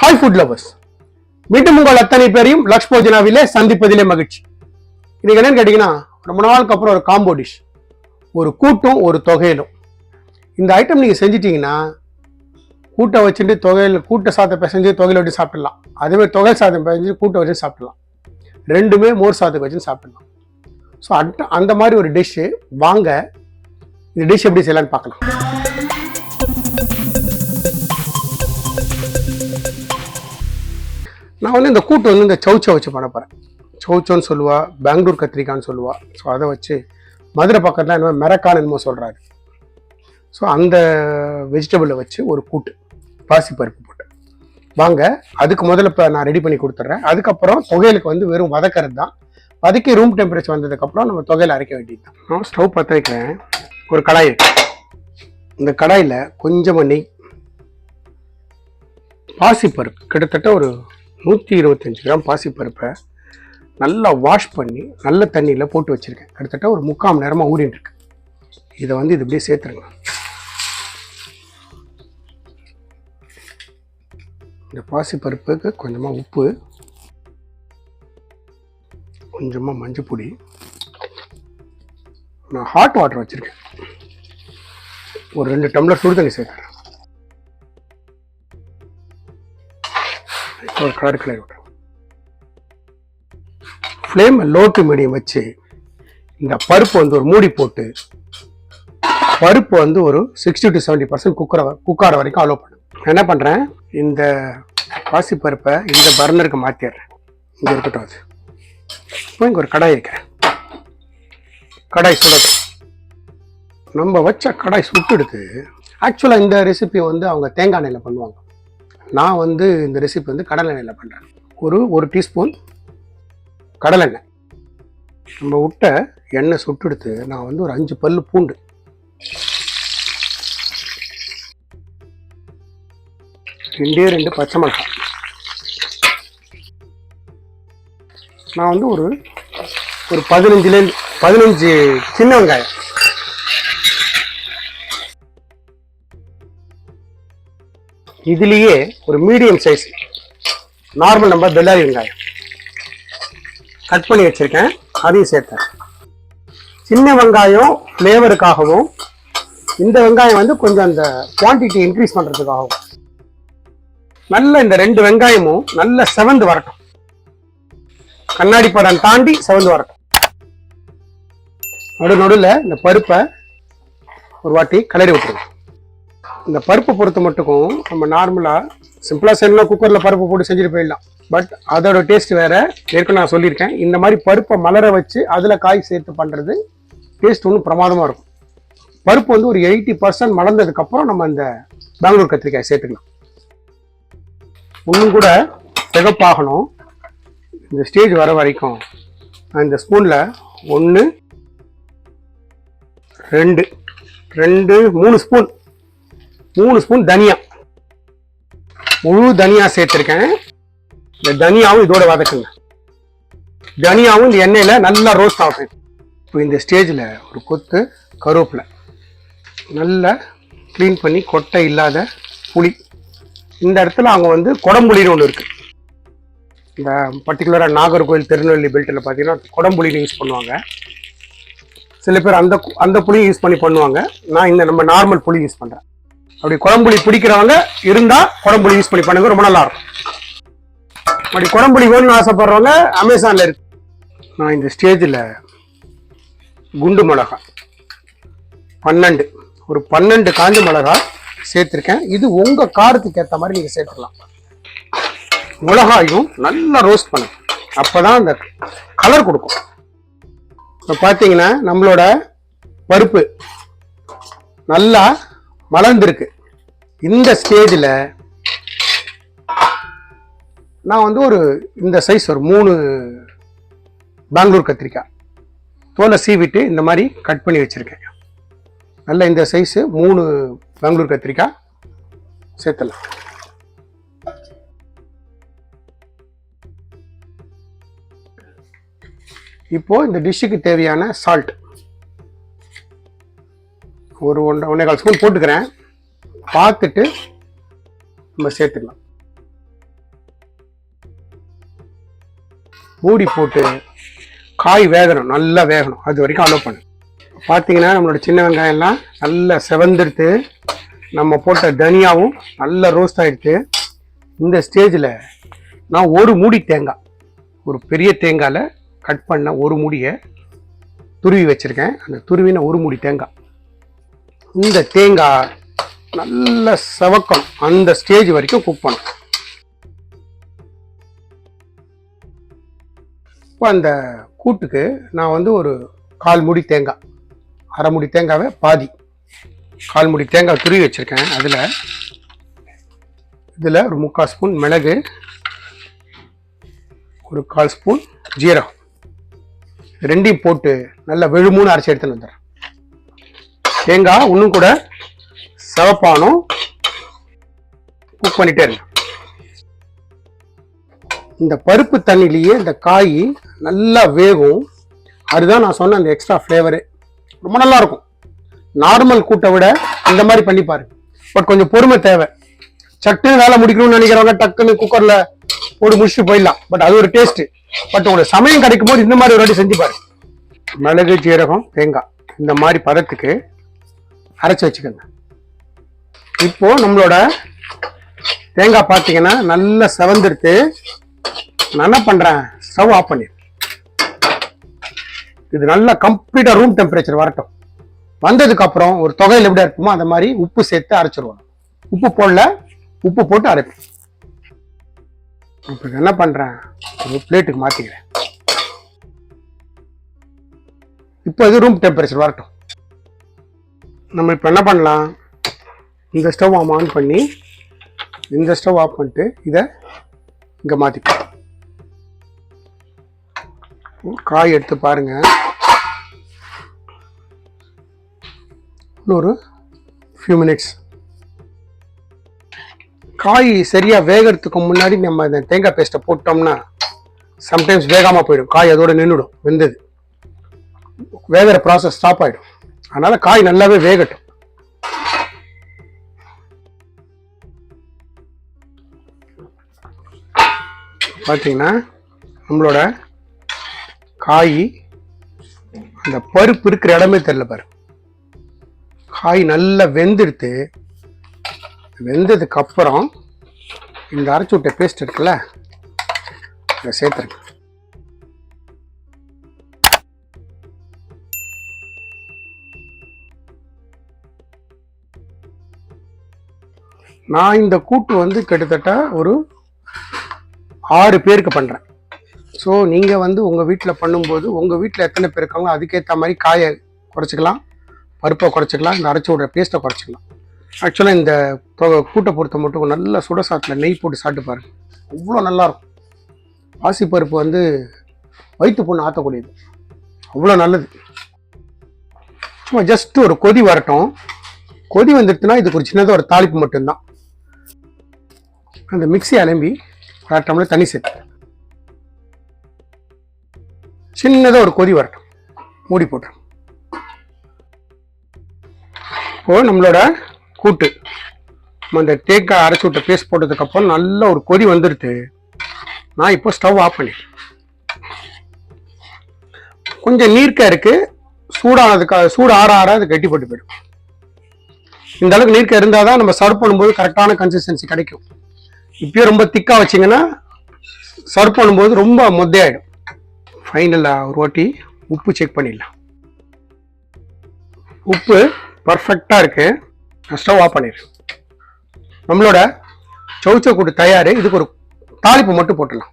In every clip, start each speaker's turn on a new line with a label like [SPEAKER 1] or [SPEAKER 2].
[SPEAKER 1] Hi food lovers மீண்டும் உங்கள் அத்தனை பேரையும் லக்ஷ் போஜனாவிலே சந்திப்பதிலே மகிழ்ச்சி. இன்னைக்கு என்னன்னு கேட்டீங்கன்னா ரொம்ப நாளுக்கு அப்புறம் ஒரு காம்போ டிஷ் ஒரு கூட்டும் ஒரு தொகையிலும். இந்த ஐட்டம் நீங்கள் செஞ்சிட்டிங்கன்னா கூட்டை வச்சுட்டு தொகையில் கூட்ட சாதத்தை பிசைஞ்சு தொகையில் வச்சு சாப்பிடலாம். அதேமாதிரி தொகை சாதம் பிசைஞ்சு கூட்டை வச்சு சாப்பிடலாம். ரெண்டுமே மோர் சாதத்துக்கு வச்சு சாப்பிடலாம். ஸோ அந்த அந்த மாதிரி ஒரு டிஷ்ஷு வாங்க இந்த டிஷ் எப்படி செய்யலான்னு பார்க்கலாம். நான் வந்து இந்த கூட்டு வந்து இந்த சௌச்சை வச்சு பண்ண போகிறேன் சௌச்சோன்னு சொல்லுவா பெங்களூர் கத்திரிக்கான்னு சொல்லுவா. ஸோ அதை வச்சு மதுரை பக்கத்தில் என்ன மெரக்கான் என்னமோ சொல்கிறாரு ஸோ அந்த வெஜிடபிளை வச்சு ஒரு கூட்டு பாசிப்பருப்பு போட்டு. வாங்க அதுக்கு முதல்ல இப்போ நான் ரெடி பண்ணி கொடுத்துட்றேன். அதுக்கப்புறம் தொகையிலுக்கு வந்து வெறும் வதக்கிறது தான். வதக்கி ரூம் டெம்பரேச்சர் வந்ததுக்கப்புறம் நம்ம தொகையில் அரைக்க வேண்டியது தான். நான் ஸ்டவ் பற்ற வைக்கிறேன். ஒரு கடாய் இந்த கடாயில் கொஞ்சமாக நெய் பாசிப்பருப்பு கிட்டத்தட்ட ஒரு நூற்றி இருபத்தஞ்சி கிராம் பாசிப்பருப்பை நல்லா வாஷ் பண்ணி நல்ல தண்ணியில் போட்டு வச்சுருக்கேன். கிட்டத்தட்ட ஒரு முக்கால் மணி நேரமாக ஊறின்னு இதை வந்து இது இப்படியே சேர்த்துருங்க. இந்த பாசிப்பருப்புக்கு கொஞ்சமாக உப்பு கொஞ்சமாக மஞ்சள் பொடி. நான் ஹாட் வாட்டர் வச்சுருக்கேன். ஒரு ரெண்டு டம்ளர் சுடு தண்ணி சேர்க்குறேன் ஒரு கலர் கிளறி விட்றேன் ஃப்ளேம் லோ டு மீடியம் வச்சு இந்த பருப்பு வந்து ஒரு மூடி போட்டு பருப்பு வந்து ஒரு சிக்ஸ்டி டு செவன்டி பர்சன்ட் குக்கரை குக்கார வரைக்கும் அலோவ் பண்ணு. என்ன பண்ணுறேன் இந்த பாசி பருப்பை இந்த பர்னருக்கு மாற்றிடுறேன் இங்கே இருக்கட்டும் அது. இப்போ இங்கே ஒரு கடாய் இருக்கிறேன் கடாய் சுடட்டும். நம்ம வச்ச கடாய் சுட்டுடுத்து ஆக்சுவலாக இந்த ரெசிபி வந்து அவங்க தேங்காய் எண்ணெயில் பண்ணுவாங்க. நான் வந்து இந்த ரெசிபி வந்து கடலெண்ணெயில் பண்ணுறேன் ஒரு ஒரு டீஸ்பூன் கடலெண்ணெய். நம்ம விட்ட எண்ணெய் சுட்டெடுத்து நான் வந்து ஒரு அஞ்சு பல் பூண்டு. ரெண்டே ரெண்டு பச்சை மிளகாய். நான் வந்து ஒரு ஒரு பதினஞ்சுலேருந்து பதினஞ்சு சின்ன வெங்காயம். இதுலேயே ஒரு மீடியம் சைஸ் நார்மல் நம்ம பெல்லாரி வெங்காயம். கட் பண்ணி வச்சிருக்கேன். அதையும் சேர்த்தேன். சின்ன வெங்காயம் ஃப்ளேவருக்காகவும் இந்த வெங்காயம் வந்து கொஞ்சம் அந்த குவான்டிட்டி இன்க்ரீஸ் பண்ணுறதுக்காகவும் நல்ல இந்த ரெண்டு வெங்காயமும் நல்ல செவந்து வரட்டும். கண்ணாடி படம் தாண்டி செவந்து வரட்டும். நடு நடுவில் இந்த பருப்பை ஒரு வாட்டி கிளறி விட்டுருங்க. இந்த பருப்பு பொறுத்த மட்டுக்கும் நம்ம நார்மலாக சிம்பிளாக செய்யணும் குக்கரில் பருப்பு போட்டு செஞ்சுட்டு போயிடலாம். பட் அதோட டேஸ்ட் வேற. ஏற்கனவே நான் சொல்லியிருக்கேன். இந்த மாதிரி பருப்பை மலர வச்சு அதில் காய் சேர்த்து பண்ணுறது டேஸ்ட் ஒன்றும் பிரமாதமாக இருக்கும். பருப்பு வந்து ஒரு எயிட்டி பர்சன்ட் மலர்ந்ததுக்கப்புறம் நம்ம இந்த பெங்களூர் கத்திரிக்காய் சேர்த்துக்கலாம். இன்னும் கூட திகப்பாகணும் இந்த ஸ்டேஜ் வர வரைக்கும் இந்த ஸ்பூனில் ஒன்று ரெண்டு ரெண்டு மூணு ஸ்பூன் மூணு ஸ்பூன் தனியா. முழு தனியா சேர்த்துருக்கேன். இந்த தனியாவும் இதோட வதக்குங்க. தனியாவும் இந்த எண்ணெயில் நல்லா ரோஸ்ட் ஆகும். இப்போ இந்த ஸ்டேஜில் ஒரு கொத்து கருவேப்பிலை. நல்லா க்ளீன் பண்ணி கொட்டை இல்லாத புளி. இந்த இடத்துல அவங்க வந்து குடம்புளின்னு ஒன்று இருக்குது இந்த பர்டிகுலராக நாகர்கோவில் திருநெல்வேலி பெல்ட்டில் பார்த்தீங்கன்னா குடம்புளின்னு யூஸ் பண்ணுவாங்க. சில பேர் அந்த கு- அந்த புளியும் யூஸ் பண்ணி பண்ணுவாங்க. நான் இந்த நம்ம நார்மல் புளி யூஸ் பண்ணுறேன் அப்படி குழம்புளி பிடிக்கிறவங்க இருந்தால் குழம்புளி யூஸ் பண்ணி பண்ணுங்க ரொம்ப நல்லா இருக்கும். அப்படி குழம்புளி வேணும்னு ஆசைப்படுறவங்க அமேசானில் இருக்கு. நான் இந்த ஸ்டேஜில் குண்டு மிளகா பன்னெண்டு ஒரு பன்னெண்டு காஞ்ச மிளகா சேர்த்துருக்கேன். இது உங்கள் காரத்துக்கு ஏற்ற மாதிரி நீங்கள் சேர்த்துக்கலாம். மிளகாயும் நல்லா ரோஸ்ட் பண்ணு அப்போ தான் அந்த கலர் கொடுக்கும். இப்போ பார்த்தீங்கன்னா நம்மளோட பருப்பு நல்லா மலர்ந்திருக்கு. இந்த ஸ்டேஜில் நான் வந்து ஒரு இந்த சைஸ் ஒரு மூணு பெங்களூர் கத்திரிக்காய். தோலை சீவிட்டு இந்த மாதிரி கட் பண்ணி வச்சுருக்கேன். நல்ல இந்த சைஸு மூணு பெங்களூர் கத்திரிக்காய் சேர்த்தலாம் இப்போ இந்த டிஷ்ஷுக்கு தேவையான சால்ட் ஒரு ஒன்றை ஒன்றே கால் ஸ்பூன் போட்டுக்கிறேன். பார்த்துட்டு நம்ம சேர்த்துக்கலாம். மூடி போட்டு காய் வேகணும் நல்லா வேகணும். அது வரைக்கும் அலோ பண்ணு. பார்த்தீங்கன்னா நம்மளோட சின்ன வெங்காயம்லாம் நல்லா செவந்துடுத்து நம்ம போட்ட தனியாவும் நல்லா ரோஸ்ட் ஆகிடுத்து இந்த ஸ்டேஜில் நான் ஒரு மூடி தேங்காய் ஒரு பெரிய தேங்காயில் கட் பண்ண ஒரு மூடியை துருவி வச்சுருக்கேன். அந்த துருவின ஒரு மூடி தேங்காய். இந்த தேங்காய் நல்ல செவக்கணும் அந்த ஸ்டேஜ் வரைக்கும் குக் பண்ணும் இப்போ அந்த கூட்டுக்கு நான் வந்து ஒரு கால் முடி தேங்காய் அரை முடி தேங்காவை பாதி. கால் முடி தேங்காய் துருவி வச்சுருக்கேன். அதில் இதில் ஒரு முக்கால் ஸ்பூன் மிளகு ஒரு கால் ஸ்பூன் ஜீரகம். ரெண்டையும் போட்டு நல்லா வெழுமூணு அரைச்சி எடுத்துன்னு வந்துடுறேன். தேங்காய் இன்னும் கூட சிவப்பானும் குக் பண்ணிட்டே இருங்க. இந்த பருப்பு தண்ணிலேயே இந்த காய் நல்லா வேகும். அதுதான் நான் சொன்ன அந்த எக்ஸ்ட்ரா ஃப்ளேவரு ரொம்ப நல்லா இருக்கும். நார்மல் கூட்டை விட இந்த மாதிரி பண்ணி பட் கொஞ்சம் பொறுமை தேவை. சட்டுன்னு வேலை முடிக்கணும்னு நினைக்கிறவங்க டக்குன்னு குக்கர்ல போட்டு முடிச்சுட்டு போயிடலாம். பட் அது ஒரு டேஸ்ட் பட் உங்களுக்கு சமயம் கிடைக்கும் போது இந்த மாதிரி ஒரு வாட்டி செஞ்சு மிளகு ஜீரகம் தேங்காய். இந்த மாதிரி பதத்துக்கு அரைச்சி வச்சுக்கோங்க. இப்போ நம்மளோட தேங்காய் பார்த்தீங்கன்னா நல்லா செவந்துடுத்து நான் என்ன பண்றேன்? ஸ்டவ் ஆஃப் பண்ணிடு. இது நல்லா கம்ப்ளீட்டாக ரூம் டெம்பரேச்சர் வரட்டும். வந்ததுக்கு அப்புறம் ஒரு தொகையில் எப்படி இருக்குமோ அந்த மாதிரி உப்பு சேர்த்து அரைச்சிருவோம். உப்பு போடல உப்பு போட்டு அரைப்பேன் இப்போ என்ன பண்றேன்? ஒரு பிளேட்டுக்கு மாத்திக்கிறேன். இப்போ இது ரூம் டெம்பரேச்சர் வரட்டும். நம்ம இப்போ என்ன பண்ணலாம்? இந்த ஸ்டவ் ஆன் பண்ணி இந்த ஸ்டவ் ஆஃப் பண்ணிட்டு இதை இங்கே மாற்றிக்கலாம் காய் எடுத்து பாருங்க. இன்னொரு ஃபியூ மினிட்ஸ் காய் சரியாக வேகறதுக்கு முன்னாடி நம்ம இந்த தேங்காய் பேஸ்ட்டை போட்டோம்னா சம்டைம்ஸ் வேகமாக போயிடும். காய் அதோட நின்றுடும் வெந்தது. வேகிற ப்ராசஸ் ஸ்டாப் ஆகிடும் அதனால காய் நல்லாவே வேகட்டும். பார்த்தீங்கன்னா நம்மளோட காய் அந்த பருப்பு இருக்கிற இடமே தெரில பாரு. காய் நல்லா வெந்துடுத்து வெந்ததுக்கு அப்புறம் இந்த அரைச்சி விட்ட பேஸ்ட் இருக்குல்ல இதை சேர்த்துருங்க. நான் இந்த கூட்டு வந்து கிட்டத்தட்ட ஒரு ஆறு பேருக்கு பண்ணுறேன் ஸோ நீங்கள் வந்து உங்கள் வீட்டில் பண்ணும்போது உங்கள் வீட்டில் எத்தனை பேர் இருக்காங்களோ அதுக்கேற்ற மாதிரி காயை குறைச்சிக்கலாம் பருப்பை குறைச்சிக்கலாம் இந்த அரைச்சி விடுற பேஸ்ட்டை குறைச்சிக்கலாம். ஆக்சுவலாக இந்த கூட்டை பொறுத்த மட்டும் நல்ல சுட சாத்தில் நெய் போட்டு சாப்பிட்டு பாருங்கள் அவ்வளோ நல்லாயிருக்கும். பாசிப்பருப்பு வந்து வயிற்று புண்ணு ஆற்றக்கூடியது அவ்வளோ நல்லது. சும்மா ஜஸ்ட் ஒரு கொதி வரட்டும். கொதி வந்துடுச்சுன்னா இதுக்கு ஒரு சின்னதாக ஒரு தாளிப்பு மட்டும்தான். அந்த மிக்சி அலம்பி அரை டம்ளர் தண்ணி சேர்த்து. சின்னதாக ஒரு கொதி வரட்டும். மூடி போட்டுரும். இப்போது நம்மளோட கூட்டு. நம்ம அந்த தேக்காய் அரைச்சி விட்ட பேஸ்ட் போட்டதுக்கப்புறம் நல்ல ஒரு கொதி வந்துடுது நான் இப்போ ஸ்டவ் ஆஃப் பண்ணிடுறேன் கொஞ்சம் நீர்க்க இருக்கு. சூடானதுக்கு சூடு ஆற ஆற அது கட்டி போட்டு போயிடும். இந்த அளவுக்கு நீர்க்க இருந்தால் தான் நம்ம சர்வ் பண்ணும்போது கரெக்டான கன்சிஸ்டன்சி கிடைக்கும். இப்பயே ரொம்ப திக்காக வச்சீங்கன்னா சர்வ் பண்ணும்போது ரொம்ப மொத்தையாயிடும். ஃபைனலாக ஒரு வாட்டி உப்பு செக் பண்ணிடலாம். உப்பு பர்ஃபெக்டாக இருக்கு. நான் ஸ்டவ் ஆஃப் பண்ணிடுறேன். நம்மளோட சவுச்ச கூட்டு தயார் இதுக்கு ஒரு தாளிப்பு மட்டும் போட்டுடலாம்.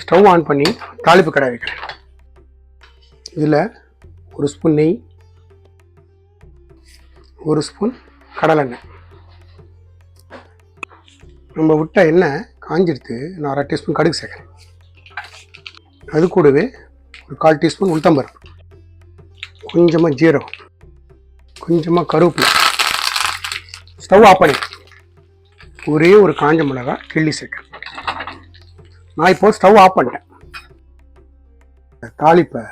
[SPEAKER 1] ஸ்டவ் ஆன் பண்ணி தாளிப்பு கடை வைக்கிறேன். இதில் ஒரு ஸ்பூன் நெய் ஒரு ஸ்பூன் கடலெண்ணெய். நம்ம விட்ட எண்ணெய் காஞ்சிடுத்து. நான் அரை டீஸ்பூன் கடுகு சேர்க்குறேன். அது கூடவே ஒரு கால் டீஸ்பூன் உளுத்தம்பருப்பு. கொஞ்சமாக ஜீரகம். கொஞ்சமாக கருவேப்பிலை. ஸ்டவ் ஆஃப் பண்ணி. ஒரே ஒரு காஞ்ச மிளகா கிள்ளி சேர்க்குறேன். நான் இப்போ ஸ்டவ் ஆஃப் பண்ணிட்டேன். தாளிப்பை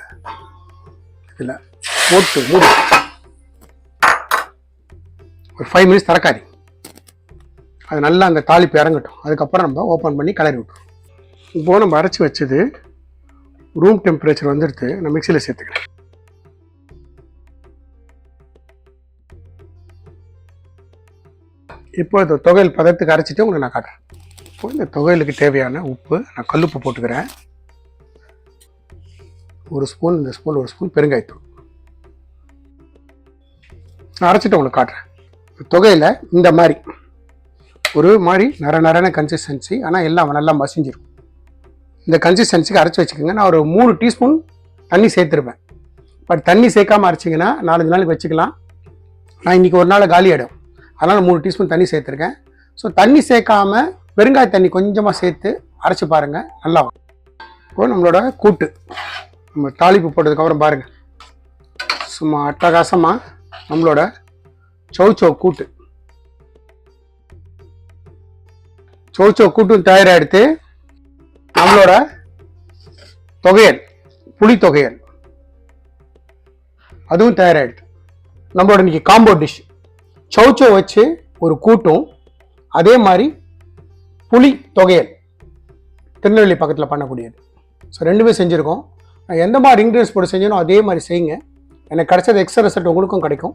[SPEAKER 1] இதில் போட்டு மூடி. ஒரு ஃபைவ் மினிட்ஸ் திறக்காதீங்க. அது நல்லா அந்த தாளிப்பு இறங்கட்டும். அதுக்கப்புறம் நம்ம ஓப்பன் பண்ணி கிளறி விட்டுருவோம் இப்போ நம்ம அரைச்சி வச்சது ரூம் டெம்பரேச்சர் வந்துடுத்து நான் மிக்சியில் சேர்த்துக்கிறேன். இப்போ இந்த தொகையில் பதத்துக்கு அரைச்சிட்டு உங்களுக்கு நான் காட்டுறேன். இப்போ இந்த தொகையிலுக்கு தேவையான உப்பு நான் கல்லுப்பு போட்டுக்கிறேன். ஒரு ஸ்பூன் இந்த ஸ்பூன் ஒரு ஸ்பூன் பெருங்காயத்தூள். நான் அரைச்சிட்டு உங்களுக்கு காட்டுறேன். தொகையில் இந்த மாதிரி ஒரு மாதிரி நர நரன கன்சிஸ்டன்சி ஆனால் எல்லாம் நல்லா மசிஞ்சிருக்கும் இந்த கன்சிஸ்டன்சிக்கு அரைச்சி வச்சுக்கோங்க. நான் ஒரு மூணு டீஸ்பூன் தண்ணி சேர்த்துருப்பேன். பட் தண்ணி சேர்க்காம அரைச்சிங்கன்னா நாலஞ்சு நாளைக்கு வச்சுக்கலாம். நான் இன்றைக்கி ஒரு நாள் காலி ஆகிடும் அதனால் மூணு டீஸ்பூன் தண்ணி சேர்த்துருக்கேன். ஸோ தண்ணி சேர்க்காம பெருங்காய தண்ணி கொஞ்சமாக சேர்த்து அரைச்சி பாருங்கள் நல்லா வரும். இப்போ நம்மளோட கூட்டு. நம்ம தாளிப்பு போட்டதுக்கப்புறம் பாருங்கள் சும்மா அட்டகாசமாக நம்மளோட சௌ சௌ கூட்டு. சௌச்சோ கூட்டும் தயாராகிடுத்து நம்மளோட தொகையல் புளி தொகையல். அதுவும் தயாராகிடுது நம்மளோட இன்னைக்கு காம்போ டிஷ் சௌச்சோ வச்சு ஒரு கூட்டும் அதே மாதிரி புளி தொகையல் திருநெல்வேலி பக்கத்தில் பண்ணக்கூடியது. ஸோ ரெண்டுமே செஞ்சுருக்கோம். நான் எந்த மாதிரி இன்க்ரீடியன்ஸ் போட்டு செஞ்சேனோ அதே மாதிரி செய்யுங்க. எனக்கு கிடைச்சது எக்ஸ்ட்ரா ரிசல்ட் உங்களுக்கும் கிடைக்கும்.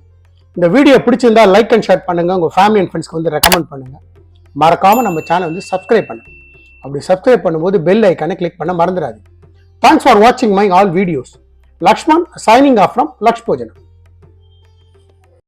[SPEAKER 1] இந்த வீடியோ பிடிச்சிருந்தா லைக் அண்ட் ஷேர் பண்ணுங்கள் உங்கள் ஃபேமிலி அண்ட் ஃப்ரெண்ட்ஸ்க்கு வந்து ரெக்கமெண்ட் பண்ணுங்கள் மறக்காமல் நம்ம சேனல் வந்து சப்ஸ்கிரைப் பண்ணுங்கள் அப்படி சப்ஸ்கிரைப் பண்ணும்போது பெல் ஐக்கானை கிளிக் பண்ண மறந்துடாது தேங்க்ஸ் ஃபார் வாட்சிங் my all videos Lakshman signing off from Lakshbhojanam